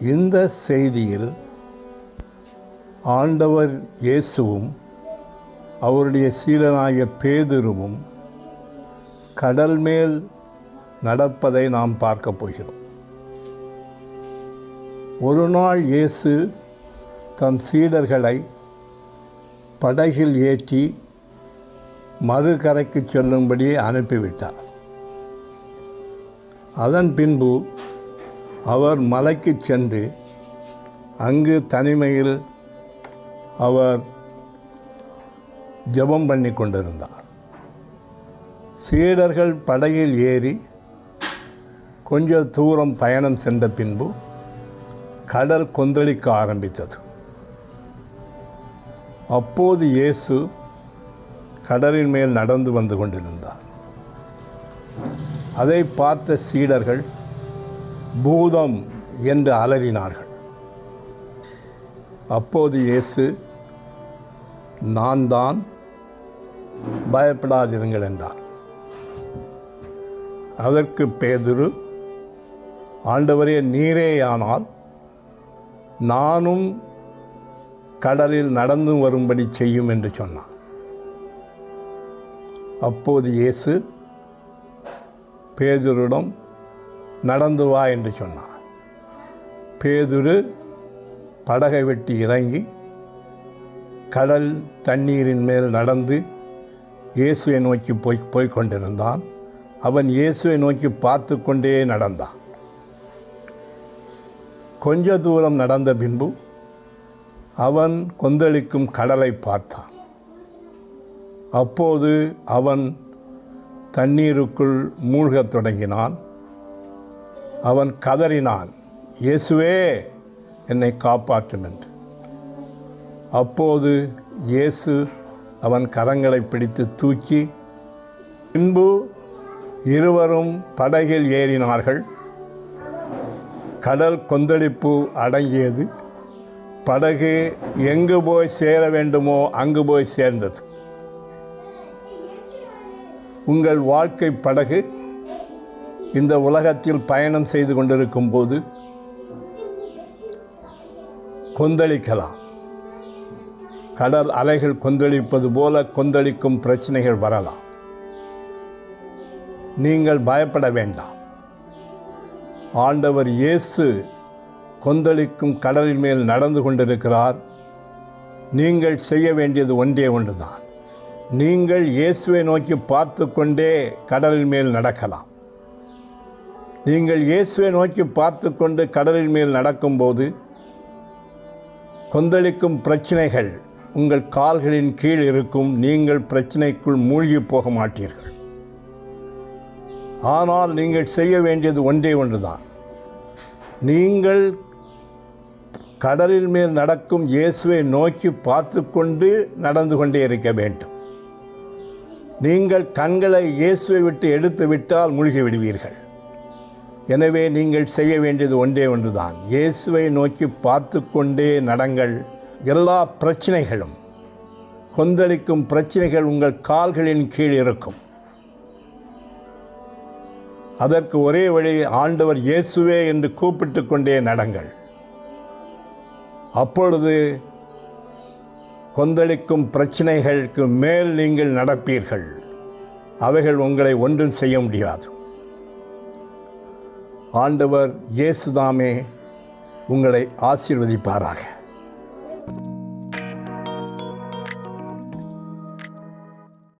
இந்த செய்தியில் ஆண்டவர் இயேசுவும் அவருடைய சீடனாகிய பேதுருவும் கடல் மேல் நடப்பதை நாம் பார்க்க போகிறோம். ஒரு நாள் இயேசு தம் சீடர்களை படகில் ஏற்றி மறுகரைக்கு செல்லும்படி அனுப்பிவிட்டார். அதன் பின்பு அவர் மலைக்கு சென்று அங்கு தனிமையில் அவர் ஜெபம் பண்ணி கொண்டிருந்தார். சீடர்கள் படகில் ஏறி கொஞ்ச தூரம் பயணம் சென்ற பின்பு கடல் கொந்தளிக்க ஆரம்பித்தது. அப்போது இயேசு கடலின் மேல் நடந்து வந்து கொண்டிருந்தார். அதை பார்த்த சீடர்கள் பூதம் என்று அலறினார்கள். அப்போது இயேசு நான் தான் பயப்படாதிருங்கள் என்றார். அதற்கு பேதுரு ஆண்டவரே நீரேயானால் நானும் கடலில் நடந்து வரும்படி செய்யும் என்று சொன்னான் அப்போது இயேசு பேதுருடம் நடந்து வா என்று சொன்னார். பேதுரு படகை வெட்டி இறங்கி கடல் தண்ணீரின் மேல் நடந்து இயேசுவை நோக்கி போய் போய் கொண்டிருந்தான். அவன் இயேசுவை நோக்கி பார்த்து கொண்டே நடந்தான். கொஞ்ச தூரம் நடந்த பின்பு அவன் கொந்தளிக்கும் கடலை பார்த்தான். அப்போது அவன் தண்ணீருக்குள் மூழ்கத் தொடங்கினான். அவன் கதறினான் இயேசுவே என்னை காப்பாற்றும் என்று. அப்போது இயேசு அவன் கரங்களை பிடித்து தூக்கி பின்பு இருவரும் படகில் ஏறினார்கள். கடல் கொந்தளிப்பு அடங்கியது. படகு எங்கு போய் சேர வேண்டுமோ அங்கு போய் சேர்ந்தது. உங்கள் வாழ்க்கை படகு இந்த உலகத்தில் பயணம் செய்து கொண்டிருக்கும் போது கொந்தளிக்கலாம். கடல் அலைகள் கொந்தளிப்பது போல கொந்தளிக்கும் பிரச்சனைகள் வரலாம். நீங்கள் பயப்பட வேண்டாம். ஆண்டவர் இயேசு கொந்தளிக்கும் கடலின் மேல் நடந்து கொண்டிருக்கிறார். நீங்கள் செய்ய வேண்டியது ஒன்றே ஒன்றுதான். நீங்கள் இயேசுவை நோக்கி பார்த்து கொண்டே கடலின் மேல் நடக்கலாம். நீங்கள் இயேசுவை நோக்கி பார்த்து கொண்டு கடலின் மேல் நடக்கும்போது கொந்தளிக்கும் பிரச்சனைகள் உங்கள் கால்களின் கீழ் இருக்கும். நீங்கள் பிரச்சனைக்குள் மூழ்கி போக மாட்டீர்கள். ஆனால் நீங்கள் செய்ய வேண்டியது ஒன்றே ஒன்றுதான். நீங்கள் கடலில் மேல் நடக்கும் இயேசுவை நோக்கி பார்த்து கொண்டு நடந்து கொண்டே இருக்க வேண்டும். நீங்கள் கண்களை இயேசுவை விட்டு எடுத்து விட்டால் மூழ்கி விடுவீர்கள். எனவே நீங்கள் செய்ய வேண்டியது ஒன்றே ஒன்றுதான். இயேசுவை நோக்கி பார்த்து கொண்டே நடங்கள் எல்லா பிரச்சனைகளும் கொந்தளிக்கும் பிரச்சனைகள் உங்கள் கால்களின் கீழ் இருக்கும். அதற்கு ஒரே வழி ஆண்டவர் இயேசுவே என்று கூப்பிட்டு கொண்டே நடங்கள். அப்பொழுது கொந்தளிக்கும் பிரச்சனைகளுக்கு மேல் நீங்கள் நடப்பீர்கள். அவைகள் உங்களை ஒன்றும் செய்ய முடியாது. ஆண்டவர் இயேசுதாமே உங்களை ஆசீர்வதிப்பாராக.